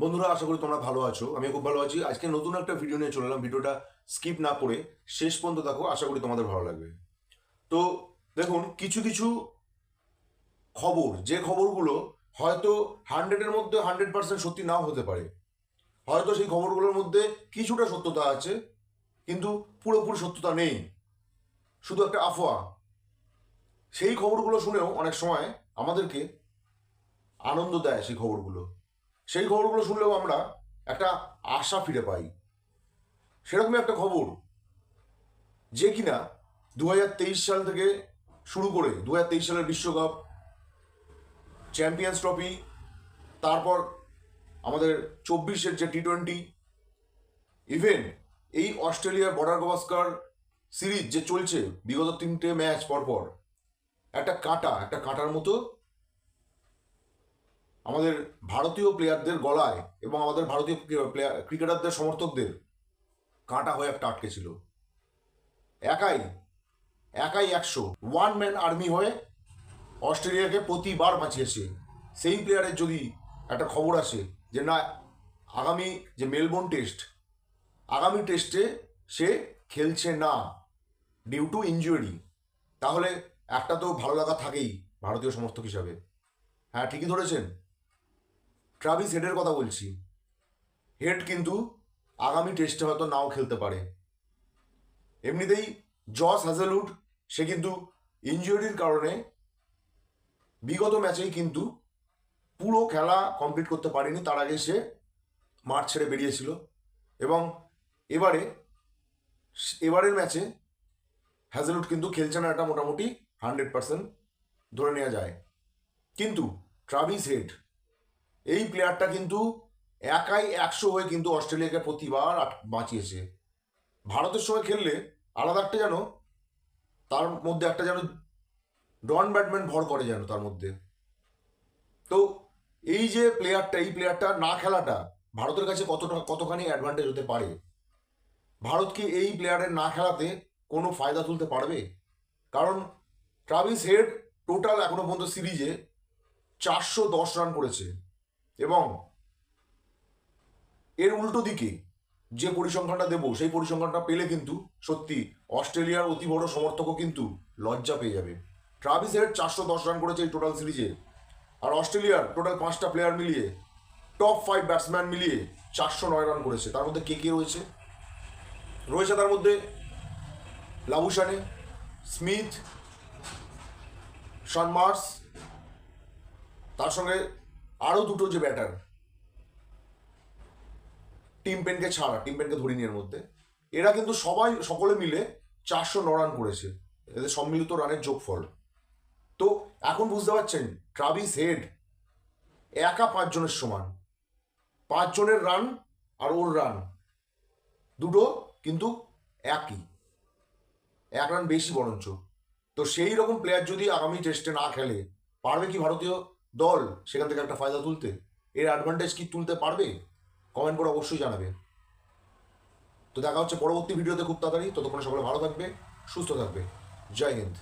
বন্ধুরা, আশা করি তোমরা ভালো আছো। আমি খুব ভালো আছি। আজকে নতুন একটা ভিডিও নিয়ে চলে এলাম। ভিডিওটা স্কিপ না করে শেষ পর্যন্ত দেখো। আশা করি তোমাদের ভালো লাগবে। তো দেখুন, কিছু কিছু খবর। যে খবরগুলো হয়তো হান্ড্রেডের মধ্যে হান্ড্রেড পার্সেন্ট সত্যি নাও হতে পারে। হয়তো সেই খবরগুলোর মধ্যে কিছুটা সত্যতা আছে, কিন্তু পুরোপুরি সত্যতা নেই। শুধু একটা আফওয়া। সেই খবরগুলো শুনেও অনেক সময় আমাদেরকে আনন্দ দেয় সেই খবরগুলো। সেই খবরগুলো শুনলেও আমরা একটা আশা ফিরে পাই। সেরকমই একটা খবর যে কিনা দু হাজার তেইশ সাল থেকে শুরু করে দু হাজার তেইশ সালের বিশ্বকাপ, চ্যাম্পিয়ন্স ট্রফি, তারপর আমাদের চব্বিশের যে টি টোয়েন্টি ইভেন এই অস্ট্রেলিয়ার বর্ডার গভাস্কার সিরিজ যে চলছে, বিগত তিনটে ম্যাচ পরপর, একটা কাঁটা, একটা কাঁটার মতো আমাদের ভারতীয় প্লেয়ারদের গলায় এবং আমাদের ভারতীয় প্লেয়ার ক্রিকেটারদের সমর্থকদের কাঁটা হয়ে একটা আটকে ছিল। একাই একাই একশো। ওয়ান ম্যান আর্মি হয়ে অস্ট্রেলিয়াকে প্রতিবার বাঁচিয়েছে। সেই প্লেয়ারের যদি একটা খবর আসে যে, না, আগামী যে মেলবোর্ন টেস্ট আগামী টেস্টে সে খেলছে না ডিউ টু ইঞ্জুরি তাহলে একটা তো ভালো লাগা থাকেই ভারতীয় সমর্থক হিসাবে। হ্যাঁ ঠিকই ধরেছেন। ট্রাভিস হেডের কথা বলছি। হেড কিন্তু আগামী টেস্টে হয়তো নাও খেলতে পারে। এমনিতেই জস হ্যাজেলউড সে কিন্তু ইঞ্জুরির কারণে বিগত ম্যাচেই কিন্তু পুরো খেলা কমপ্লিট করতে পারেনি। তার আগে সে মাঠ ছেড়ে বেরিয়েছিল। এবং এবারে, এবারের ম্যাচে হ্যাজেলউড কিন্তু খেলছে না এটা মোটামুটি হান্ড্রেড পার্সেন্ট ধরে নেওয়া যায়। কিন্তু ট্রাভিস হেড এই প্লেয়ারটা কিন্তু একাই একশো হয়ে কিন্তু অস্ট্রেলিয়াকে প্রতিবার বাঁচিয়েছে। ভারতের সঙ্গে খেললে আলাদা একটা যেন, তার মধ্যে একটা যেন ডন ব্যাটম্যান ভর করে যেন তার মধ্যে। তো এই যে প্লেয়ারটা এই প্লেয়ারটা না খেলাটা ভারতের কাছে কতটা, কতখানি অ্যাডভান্টেজ হতে পারে? ভারত কি এই প্লেয়ারের না খেলাতে কোনো ফায়দা তুলতে পারবে? কারণ ট্রাভিস হেড টোটাল এখনও পর্যন্ত সিরিজে চারশো দশ রান করেছে। এবং এর উল্টো দিকে যে পরিসংখ্যানটা দেবো, সেই পরিসংখ্যানটা পেলে কিন্তু সত্যি অস্ট্রেলিয়ার অতি বড় সমর্থকও কিন্তু লজ্জা পেয়ে যাবে। ট্রাভিস হেড চারশো দশ রান করেছে এই টোটাল সিরিজে। আর অস্ট্রেলিয়ার টোটাল পাঁচটা প্লেয়ার মিলিয়ে, টপ ফাইভ ব্যাটসম্যান মিলিয়ে চারশো নয় রান করেছে। তার মধ্যে কে কে রয়েছে? রয়েছে তার মধ্যে লাবুসানে স্মিথ, শন মার্স, তার সঙ্গে আরও দুটো যে ব্যাটার টিম পেনকে ছাড়া টিম পেনকে ধরিনি এর মধ্যে, এরা কিন্তু সবাই, সকলে মিলে চারশো ন রান করেছে। এদের সম্মিলিত রানের যোগফল। তো এখন বুঝতে পারছেন ট্রাভিস হেড একা পাঁচজনের সমান। পাঁচজনের রান আর ওর রান দুটো কিন্তু একই। এক রান বেশি বরঞ্চ। তো সেই রকম প্লেয়ার যদি আগামী টেস্টে না খেলে, পারবে কি ভারতীয় দল, সেখান থেকে একটা ফায়দা তুলতে। এর অ্যাডভান্টেজ কি তুলতে পারবে? কমেন্ট করে অবশ্যই জানাবে। তো দেখা হচ্ছে পরবর্তী ভিডিওতে খুব তাড়াতাড়ি। ততক্ষণে সকলে ভালো থাকবে, সুস্থ থাকবে। জয় হিন্দ।